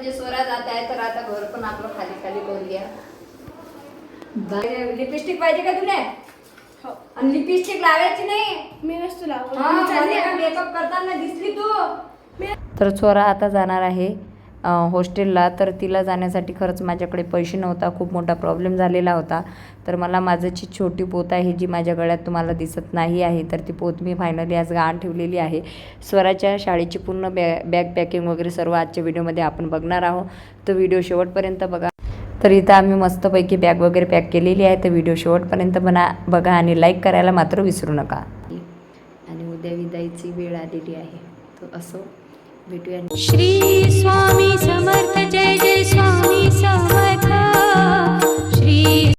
म्हणजे स्वरा जात आहे तर आता घर पण आपलं खाली खाली करूया लिपस्टिक पाहिजे का तुला? हो. आणि लिपस्टिक लावायची नाही? मी नसतो लावत हा, मला. मेकअप करताना दिसली तू. तर चोरा आता जाणार आहे. हॉस्टेलला तर तिला जाण्यासाठी खरंच माझ्याकडे पैसे नव्हता खूप मोठा प्रॉब्लेम झालेला होता. तर मला माझं जी छोटी पोत आहे जी माझ्या गळ्यात तुम्हाला दिसत नाही आहे तर ती पोत मी फायनली आज गहाण ठेवलेली आहे. स्वराच्या शाळेची पूर्ण बॅ बॅग पॅकिंग वगैरे सर्व आजच्या व्हिडिओमध्ये आपण बघणार आहोत. तर व्हिडिओ शेवटपर्यंत बघा. तर इथं आम्ही मस्तपैकी बॅग वगैरे पॅक केलेली आहे तर व्हिडिओ शेवटपर्यंत बना बघा आणि लाईक करायला मात्र विसरू नका. आणि उद्या विदायची वेळ आलेली आहे. तर असं. भेटूया. श्री स्वामी समर्थ जय जय Swami Samarth. Shri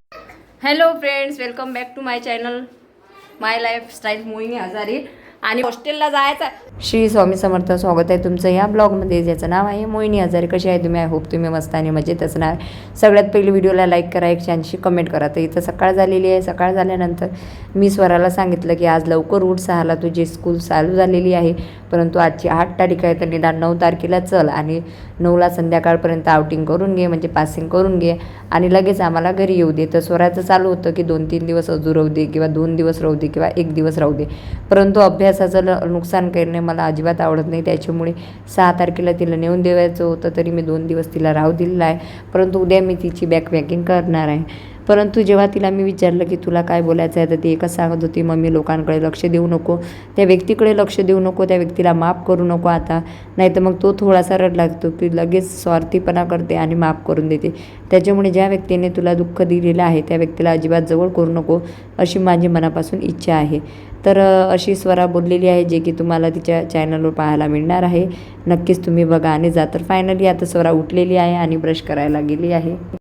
hello friends welcome back to my channel my lifestyle Mohini Hajare आणि हॉस्टेलला जायचं. श्री स्वामी समर्थ स्वागत आहे तुमचं या ब्लॉगमध्ये ज्याचं नाव आहे मोहिनी हजारे. कशी आहे तुम्ही? आय होप तुम्ही मस्त आणि मजेत असणार सगळ्यात पहिले व्हिडिओला लाईक करा एक छानशी कमेंट करा. तर इथं सकाळ झालेली आहे. सकाळ झाल्यानंतर मी स्वराला सांगितलं की आज लवकर उठ. सहाला तुझी स्कूल चालू झालेली आहे. परंतु आजची आठ तारीख आहे तर निदान नऊ तारखेला चल. आणि नऊला संध्याकाळपर्यंत आउटिंग करून घे म्हणजे पासिंग करून घे. आणि लगेच आम्हाला घरी येऊ दे. तर स्वराचं चालू होतं की दोन तीन दिवस अजून राहू दे किंवा दोन दिवस राहू दे किंवा एक दिवस राहू दे. परंतु अभ्यासाचं ल- नुकसान करणे मला अजिबात आवडत नाही. त्याच्यामुळे सहा तारखेला तिला नेऊन देवायचं होतं तरी मी दोन दिवस तिला राहू दिलेला आहे. परंतु उद्या मी तिची बॅकपॅकिंग करणार आहे. परंतु जेव्हा तिला मी विचारलं की तुला काय बोलायचं आहे तर ती एकच सांगत होती मम्मी लोकांकडे लक्ष देऊ नको. त्या व्यक्तीकडे लक्ष देऊ नको त्या व्यक्तीला माफ करू नको आता. नाही तर मग तो थोडासा रड लागतो की लगेच स्वार्थीपणा करते आणि माफ करून देते. त्याच्यामुळे ज्या व्यक्तीने तुला दुःख दिलेलं आहे त्या व्यक्तीला अजिबात जवळ करू नको अशी माझी मनापासून इच्छा आहे. तर अशी स्वरा बोललेली आहे जे की तुम्हाला तिच्या चॅनलवर पाहायला मिळणार आहे. नक्कीच तुम्ही बघा आणि जा. तर फायनली आता स्वरा उठलेली आहे आणि ब्रश करायला गेली आहे.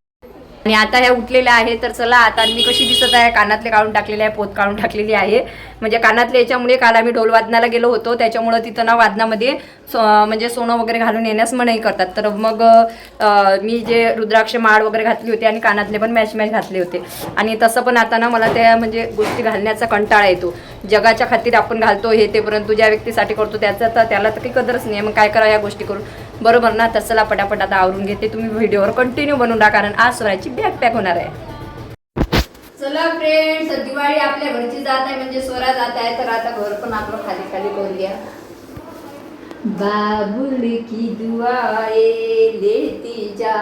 आणि आता ह्या उठलेल्या आहे तर चला आता मी कशी दिसत आहे कानातले काढून टाकलेले आहे पोत काढून टाकलेली आहे. म्हणजे कानातले याच्यामुळे काल आम्ही ढोल वादनाला गेलो होतो त्याच्यामुळं तिथं ना वादनामध्ये सो म्हणजे सोनं वगैरे घालून येण्यास मनाई करतात. तर मग मी जे रुद्राक्ष माळ वगैरे घातली होती आणि कानातले पण मॅच मॅच घातले होते. आणि तसं पण आता ना मला त्या म्हणजे गोष्टी घालण्याचा कंटाळा येतो. जगाच्या खातीर आपण घालतो हे ते परंतु ज्या व्यक्तीसाठी करतो त्याचा तर त्याला तर काही कदरच नाही. मग काय करा या गोष्टी करून? बरोबर ना? तर चला पटापट आता आवरून घेते. तुम्ही व्हिडिओवर कंटिन्यू बनवून टाका कारण आज स्वराची बॅग पॅक होणार आहे. चला फ्रेंड्स दिवाळी आपल्या घरची जात आहे म्हणजे स्वरा जात आहे. तर आता घर पण आपलं खाली खाली करूया बाबुल की दुआए लेती जा.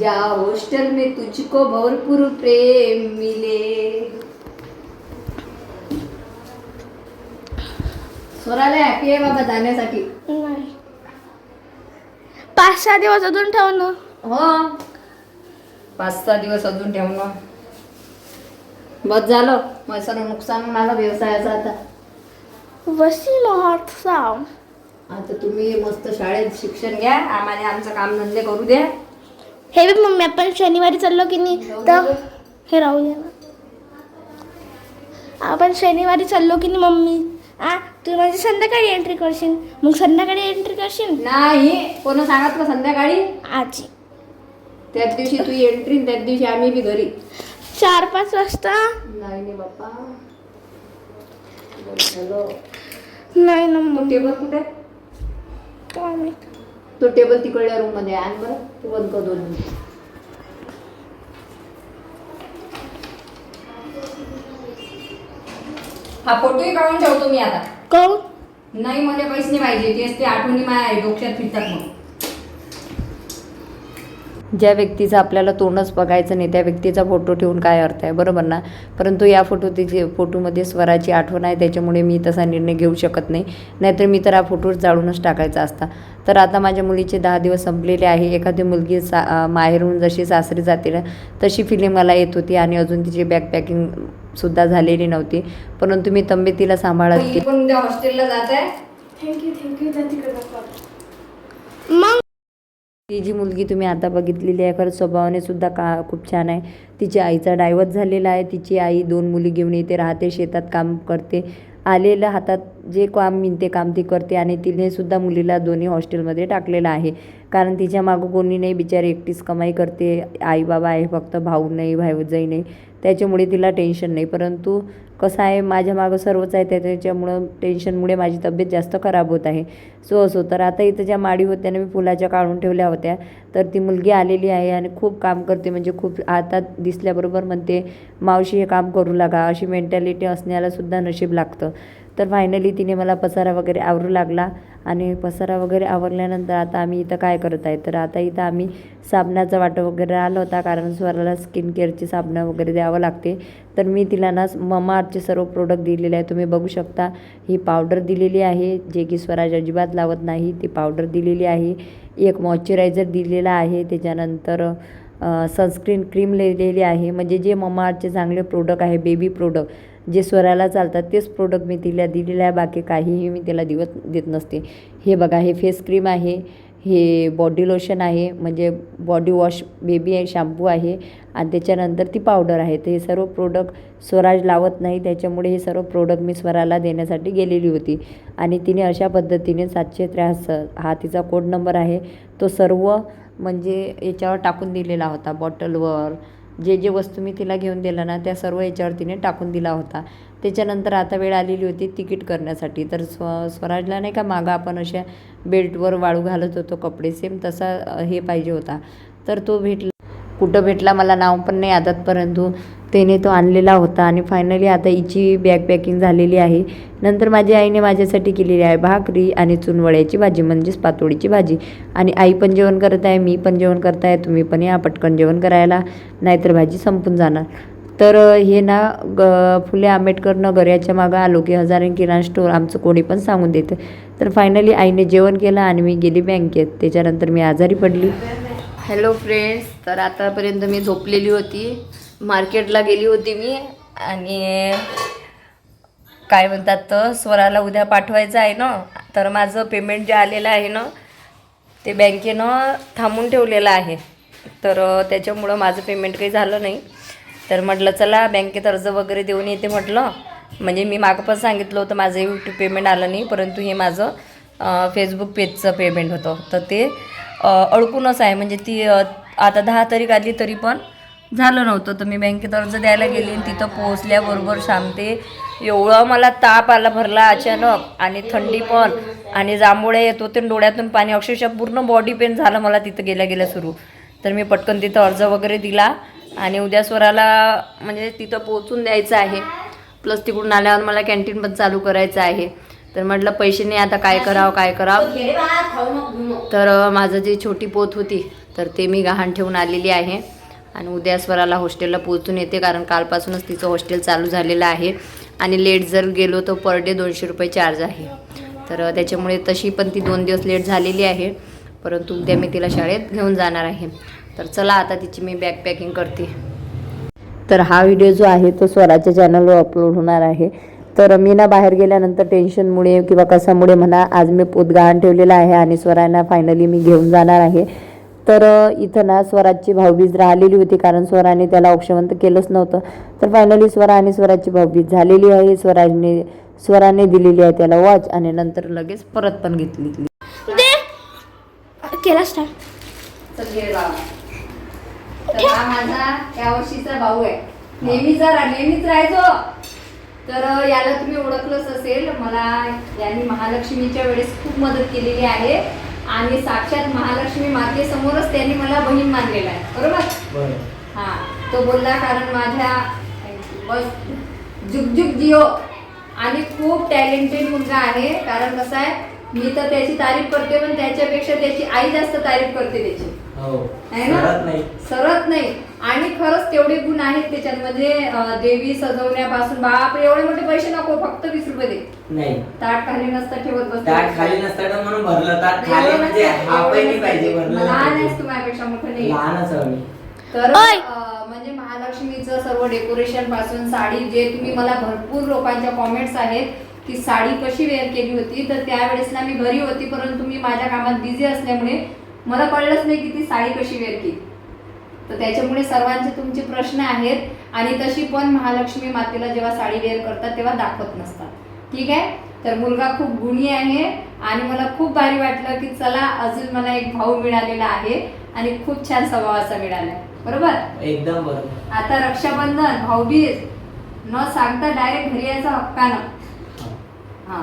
जा हॉस्टल में तुझको भरपूर प्रेम मिले. स्वराला हॅपी आहे बाबा जाण्यासाठी? नाही. पाच सहा दिवस अजून ठेव ना. हो. पाच सहा दिवस अजून ठेवणं बस झालं. माझं नुकसान होणार व्यवसायाचं आता. वसील साव. आता तुम्ही मस्त शाळेत शिक्षण घ्या. आम्हाला आमचं काम धंदे करू द्या. हे बी मम्मी आपण शनिवारी चाललो की नाही? तर हे राहू दे ना. आपण शनिवारी चाललो की नाही मम्मी? आ तू माझी संध्याकाळी एंट्री करशील. मग संध्याकाळी एंट्री करशील? नाही कोण सांगितलं संध्याकाळी? आजी. त्याच दिवशी तू एंट्री त्याच दिवशी आम्ही बी घरी. चार पाच वाजता? नाही नाही बाप्पा. झालं. नाही ना तो मग टेबल कुठे? काय माहीत. तो टेबल तिकडल्या रूममध्ये. आण बरं. तू बंद कर दोन मिनिट. हा फोटोही काढून ठेवतो मी आता. काहून नाही मला काहीच नाही पाहिजे तेच ते आठवणी माझ्या डोक्यात फिरतात मग ज्या व्यक्तीचं आपल्याला तोंडच बघायचं नाही त्या व्यक्तीचा फोटो ठेवून काय अर्थ आहे? बरोबर ना? परंतु या फोटो तिचे फोटोमध्ये स्वराची आठवण आहे त्याच्यामुळे मी तसा निर्णय घेऊ शकत नाही. नाहीतर मी तर हा फोटो जाळूनच टाकायचा असता. तर आता माझ्या मुलीचे दहा दिवस संपलेले आहे. एखादी मुलगी सा माहेरून जशी सासरी जाते ना तशी फिलिंग मला येत होती आणि अजून तिची बॅग पॅकिंग सुद्धा झालेली नव्हती. परंतु मी तब्येतीला सांभाळत ही पण उद्या हॉस्टेलला जात आहे. थँक्यू थँक्यू मग? ती जी मुलगी तुम्ही आता बघितलेली आहे खरंच स्वभावाने सुद्धा का खूप छान आहे. तिच्या आईचा डायव्हर्स झालेला आहे. तिची आई दोन मुली घेऊन येते राहते शेतात काम करते. आलेलं हातात जे काम मिळते काम ती करते आणि तिने सुद्धा मुलीला दोन्ही हॉस्टेलमध्ये टाकलेलं आहे. कारण तिच्या मागं कोणी नाही बिचारी एकटीच कमाई करते. आई बाबा आहे फक्त भाऊ नाही भाऊजाई नाही. त्याच्यामुळे तिला टेन्शन नाही. परंतु कसं आहे माझ्या मागं सर्वच आहे त्याच्यामुळं टेन्शनमुळे माझी तब्येत जास्त खराब होत आहे. सो असो तर आता इथं ज्या माडी होत्या ना मी फुलाच्या काढून ठेवल्या होत्या. तर ती मुलगी आलेली आहे आणि खूप काम करते. म्हणजे खूप आता दिसल्याबरोबर म्हणते मावशी हे काम करू लागा. अशी मेंटॅलिटी असण्यालासुद्धा नशीब लागतं. तर फायनली तिने मला पसारा वगैरे आवरू लागला आणि पसारा वगैरे आवरल्यानंतर आता आम्ही इथं काय करत आहे? तर आता इथं आम्ही साबणाचा वाटं वगैरे आला होता कारण स्वराला स्किन केअरची साबणं वगैरे द्यावं लागते. तर मी तिला ना ममाअर्थचे सर्व प्रोडक्ट दिलेले आहे. तुम्ही बघू शकता ही पावडर दिलेली आहे जे की स्वराज अजिबात लावत नाही ती पावडर दिलेली आहे. एक मॉइश्चरायझर दिलेला आहे. त्याच्यानंतर सनस्क्रीन क्रीम लिहिलेली आहे. म्हणजे जे ममाआर्टचे चांगले प्रोडक्ट आहे बेबी प्रोडक्ट जे स्वराला चालतात तेच प्रोडक्ट मी तिला दिलेलं आहे. बाकी काहीही मी तिला दिवत देत नसते. हे बघा हे फेस क्रीम आहे. हे बॉडी लोशन आहे. म्हणजे बॉडी वॉश बेबी आहे शॅम्पू आहे. आणि त्याच्यानंतर ती पावडर आहे. तर हे सर्व प्रोडक्ट स्वराज लावत नाही. त्याच्यामुळे हे सर्व प्रोडक्ट मी स्वराला देण्यासाठी गेलेली होती. आणि तिने अशा पद्धतीने सातशे त्र्याहत्तर हा तिचा कोड नंबर आहे. तो सर्व म्हणजे याच्यावर टाकून दिलेला होता बॉटलवर. जे जे वस्तू मी तिला घेऊन दिलं ना त्या सर्व याच्यावर तिने टाकून दिला होता. त्याच्यानंतर आता वेळ आलेली होती तिकीट करण्यासाठी. तर स्व स्वराजला नाही का मागं आपण अशा बेल्टवर वाळू घालत होतो कपडे सेम तसा हे पाहिजे होता. तर तो भेटला. कुठं भेटला मला नाव पण नाही आदत परंतु त्याने तो आणलेला होता आणि फायनली आता हिची बॅग पॅकिंग झालेली आहे. नंतर माझ्या आईने माझ्यासाठी केलेली आहे भाकरी आणि चुनवळ्याची भाजी म्हणजेच पातोडीची भाजी. आणि आई पण जेवण करत आहे मी पण जेवण करत आहे तुम्ही पण या पटकन जेवण करायला नाहीतर भाजी संपून जाणार. तर हे ना ग फुले आंबेडकर नगर याच्या मागं आलो की हजारे किराणा स्टोअर आमचं कोणी पण सांगून देतं. तर फायनली आईने जेवण केलं आणि मी गेली बँकेत. त्याच्यानंतर मी आजारी पडली. हॅलो फ्रेंड्स तर आतापर्यंत मी झोपलेली होती. मार्केटला गेली होती मी आणि काय म्हणतात तर स्वराला उद्या पाठवायचं आहे ना तर माझं पेमेंट जे आलेलं आहे ना ते बँकेनं थांबून ठेवलेलं आहे. तर त्याच्यामुळं माझं पेमेंट काही झालं नाही. तर म्हटलं चला बँकेत अर्ज वगैरे देऊन येते म्हटलं. म्हणजे मी मागं पण सांगितलं होतं माझं यूट्यूब पेमेंट आलं नाही परंतु हे माझं फेसबुक पेजचं पेमेंट होतं. तर ते अडकूनच आहे. म्हणजे ती आता दहा तारीख आली तरी पण झालं नव्हतं. तर मी बँकेत अर्ज द्यायला गेली आणि तिथं पोहोचल्याबरोबर सांगते एवढं मला ताप आला भरला अचानक आणि थंडी पण. आणि जांभोळे येत होते डोळ्यातून पाणी. अक्षरशः पूर्ण बॉडी पेन झालं मला तिथं गेल्या गेल्या सुरू. तर मी पटकन तिथं अर्ज वगैरे दिला आणि उद्या स्वराला म्हणजे तिथं पोहोचून द्यायचं आहे. प्लस तिकडून आल्यावर मला कॅन्टीन पण चालू करायचं आहे. तर म्हटलं पैसे नाही आता काय करावं काय करावं. तर माझं जी छोटी पोत होती तर ते मी गहाण ठेवून आलेली आहे. आणि उद्या स्वराला हॉस्टेलला पोहोचून येते कारण कालपासूनच तिचं हॉस्टेल चालू झालेलं आहे. आणि लेट जर गेलो तर पर डे दोनशे रुपये चार्ज आहे. तर त्याच्यामुळे तशी पण ती दोन दिवस लेट झालेली आहे. परंतु उद्या मी तिला शाळेत घेऊन जाणार आहे. तर चला आता तिची मी बॅग पॅकिंग करते. तर हा व्हिडिओ जो आहे तो स्वराच्या चॅनलवर अपलोड होणार आहे. तर मी ना बाहेर गेल्यानंतर टेन्शनमुळे किंवा कशामुळे म्हणा आज मी पोत गहाण ठेवलेला आहे आणि स्वरांना फायनली मी घेऊन जाणार आहे. तर इथं ना स्वराजची भाऊबीज राहिलेली होती कारण स्वराने त्याला औक्षवंत केलंच नव्हतं. तर फायनली स्वरा आणि स्वराची भाऊबीज झालेली आहे. स्वराजने स्वराने दिलेली आहे त्याला वॉच आणि नंतर लगेच परत पण घेतली. दे! केला स्टार्ट तर. तर हा माझा या वर्षीचा भाऊ आहे. नेहमीचा रा- नेहमीच राहायचो. तर अं, याला तुम्ही ओळखलंच असेल. मला यांनी महालक्ष्मीच्या वेळेस खूप मदत केलेली आहे. आणि साक्षात महालक्ष्मी मातेसमोरच त्यांनी मला बहीण मानलेला आहे. बरोबर? हा तो बोलला कारण माझ्या बस जुग जिओ आणि खूप टॅलेंटेड मुलगा आहे. कारण कसं आहे मी तर त्याची तारीफ करते पण त्याच्यापेक्षा त्याची आई जास्त तारीफ करते त्याची. नाही सरत नाही. आणि खरंच तेवढे गुण आहेत त्याच्यामध्ये अं, देवी सजवण्यापासून बाप एवढे मोठे पैसे नको फक्त वीस रुपये दे. नाही. ताट खाली नसता ठेवत बस ताट खाली नसताना म्हणून भरलं. ताट खाली म्हणजे हा पहिली पाहिजे भरलं लहान नाही आहेस तू माझ्यापेक्षा मोठं नाही. लहानच तर म्हणजे महालक्ष्मीचं सर्व डेकोरेशनपासून साडी जे तुम्ही मला भरपूर लोकांच्या कॉमेंट्स आहेत की साडी कशी वेअर केली होती तर त्यावेळेसला मी घरी होती परंतु मी माझ्या कामात बिझी असल्यामुळे मला कळलंच नाही की ती साडी कशी वेअर केली. तर त्याच्यामुळे सर्वांचे तुमचे प्रश्न आहेत आणि तशी पण महालक्ष्मी मातेला जेव्हा साडी वेअर करतात तेव्हा दाखवत नसतात. ठीक आहे? तर मुलगा खूप गुणी आहे आणि मला खूप भारी वाटलं की चला अजून मला एक भाऊ मिळालेला आहे आणि खूप छान स्वभावाचा मिळाला बरोबर? एकदम बरोबर. आता रक्षाबंधन भाऊबीज न सांगता डायरेक्ट घरी यायचं हक्कानं. हा.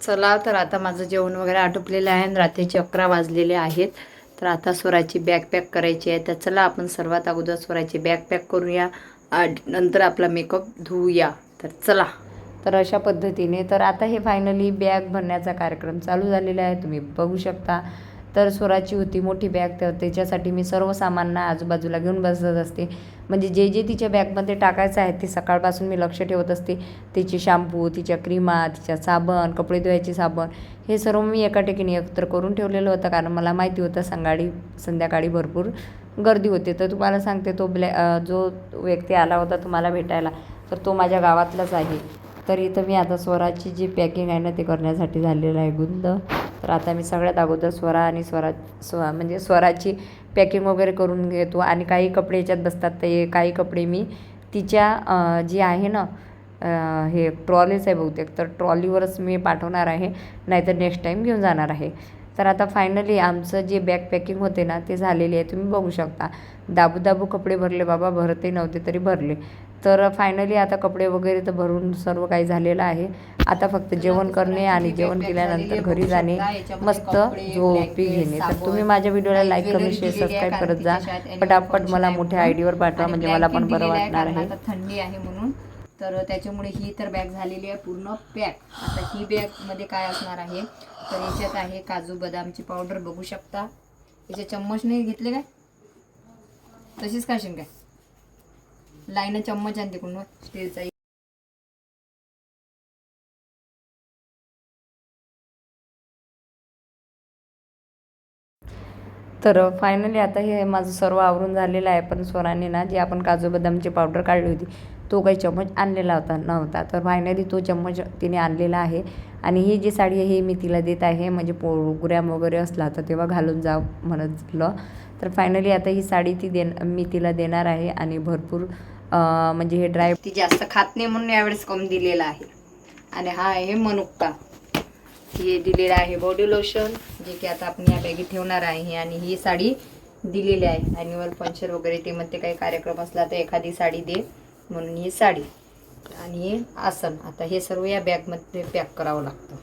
चला तर आता माझं जेवण वगैरे आटोपलेलं आहे आणि रात्रीचे अकरा वाजलेले आहेत. तर आता स्वराची बॅग पॅक करायची आहे. तर चला आपण सर्वात अगोदर स्वराची बॅग पॅक करूया नंतर आपला मेकअप धुवूया तर चला. तर अशा पद्धतीने तर आता हे फायनली बॅग भरण्याचा कार्यक्रम चालू झालेला आहे. तुम्ही बघू शकता. तर स्वराची होती मोठी बॅग तर त्याच्यासाठी मी सर्व सामानना आजूबाजूला घेऊन बसत असते. म्हणजे जे जे तिच्या बॅगमध्ये टाकायचं आहे ते सकाळपासून मी लक्ष ठेवत असते. तिची शॅम्पू तिच्या क्रीमा तिच्या साबण कपडे धुवायची साबण हे सर्व मी एका ठिकाणी एकत्र करून ठेवलेलं होतं. कारण मला माहिती होतं संगाडी संध्याकाळी भरपूर गर्दी होते. तर तुम्हाला सांगते तो ब्लॅ जो व्यक्ती आला होता तुम्हाला भेटायला तर तो माझ्या गावातलाच आहे. तर इथं मी आता स्वराची जी पॅकिंग आहे ना ते करण्यासाठी झालेलं आहे. गुंद. तर आता मी सगळ्यात अगोदर स्वरा आणि स्वरा स्व म्हणजे स्वराची पॅकिंग वगैरे करून घेतो. आणि काही कपडे याच्यात बसतात. ते काही कपडे मी तिच्या जी आहे ना हे ट्रॉलीच आहे बहुतेक तर ट्रॉलीवरच मी पाठवणार आहे. नाहीतर नेक्स्ट टाईम घेऊन जाणार आहे. तर आता फायनली आमचं जे बॅग पॅकिंग होते ना ते झालेली आहे. तुम्ही बघू शकता. दाबू दाबू कपडे भरले बाबा भरते नव्हते तरी भरले. तर फायनली आता कपडे वगैरे तर भरून सर्व काही झालेलं आहे. आता फक्त जेवण करणे आणि जेवण केल्यानंतर घरी जाणे मस्त झोपी घेणे. तर तुम्ही माझ्या व्हिडिओला लाईक कमेंट शेअर सबस्क्राईब करत जा. पटापट मला मोठ्या आयडीवर पाठवा म्हणजे मला पण बरं वाटणार आहे. आता थंडी आहे म्हणून. तर त्याच्यामुळे ही तर बॅग झालेली आहे पूर्ण पॅक आता ही बॅगमध्ये काय असणार आहे? तर याच्यात आहे काजू बदामची पावडर बघू शकता. याचे चम्मच नाही घेतले काय? तशीच खाशील काय? लाईन चम्मच आणि तिकडून स्टीलचा तर फायनली आता हे माझं सर्व आवरून झालेलं आहे पण स्वराने ना जे आपण काजू बदामची पावडर काढली होती तो काही चम्मच आणलेला होता नव्हता. तर फायनली तो चम्मच तिने आणलेला आहे. आणि ही जी साडी आहे ही मी तिला देत आहे. म्हणजे प्रोग्रॅम वगैरे असला तर तेव्हा घालून जा म्हणतलं तर फायनली आता ही साडी ती दे मी तिला देणार आहे आणि भरपूर म्हणजे हे ड्राय ती जास्त खात नाही म्हणून यावेळेस कमी दिलेला आहे. आणि हा आहे मनुक्का. हे दिलेलं आहे बॉडी लोशन जे की आता आपण या बॅगेत ठेवणार आहे. आणि ही साडी दिलेली आहे. ॲन्युअल फंक्शन वगैरे ते मध्ये काही कार्यक्रम असला तर एखादी साडी दे म्हणून ही साडी. आणि हे आसन. आता हे सर्व या बॅगमध्ये पॅक करावं लागतं.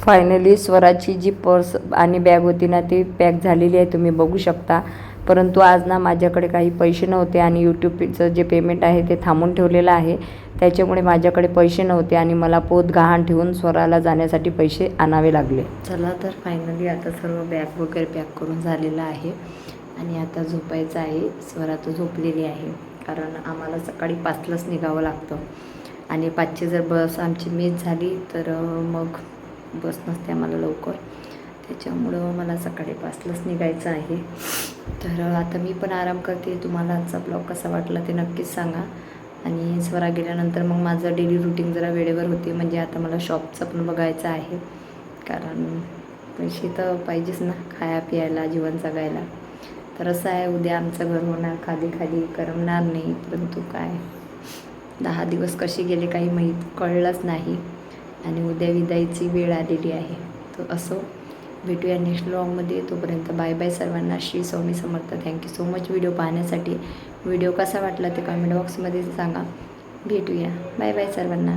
फायनली स्वराची जी पर्स आणि बॅग होती ना ती पॅक झालेली आहे. तुम्ही बघू शकता. परंतु आज ना माझ्याकडे काही पैसे नव्हते आणि यूट्यूबचं जे पेमेंट आहे ते थांबून ठेवलेलं आहे. त्याच्यामुळे माझ्याकडे पैसे नव्हते आणि मला पोत गहाण ठेवून स्वराला जाण्यासाठी पैसे आणावे लागले. चला तर फायनली आता सर्व बॅग वगैरे पॅक करून झालेलं आहे. आणि आता झोपायचं आहे. स्वरा तर झोपलेली आहे. कारण आम्हाला सकाळी पाचलाच निघावं लागतं. आणि पाचची जर बस आमची मिस झाली तर मग बस नसते आम्हाला लवकर. त्याच्यामुळं मला सकाळी पाचलाच निघायचं आहे. तर आता मी पण आराम करते. तुम्हाला आजचा ब्लॉग कसा वाटला ते नक्कीच सांगा. आणि स्वरा गेल्यानंतर मग माझं डेली रुटीन जरा वेळेवर होते. म्हणजे आता मला शॉपचं पण बघायचं आहे. कारण पैसे तर पाहिजेच ना खाया प्यायला जीवन जगायला. तर असं आहे उद्या आमचं घर होणार. खाली खाली करमणार नाही. परंतु काय? दहा दिवस कसे गेले काही माहीत कळलंच नाही. आणि उद्या विदाईची वेळ आलेली आहे. तर असो. भेटूया नेक्स्ट ब्लॉगमध्ये तोपर्यंत बाय बाय सर्वांना. Shri Swami Samarth. Thank you so much video पाहण्यासाठी. व्हिडिओ कसा वाटला ते कमेंट बॉक्समध्ये सांगा. भेटूया. बाय बाय सर्वांना.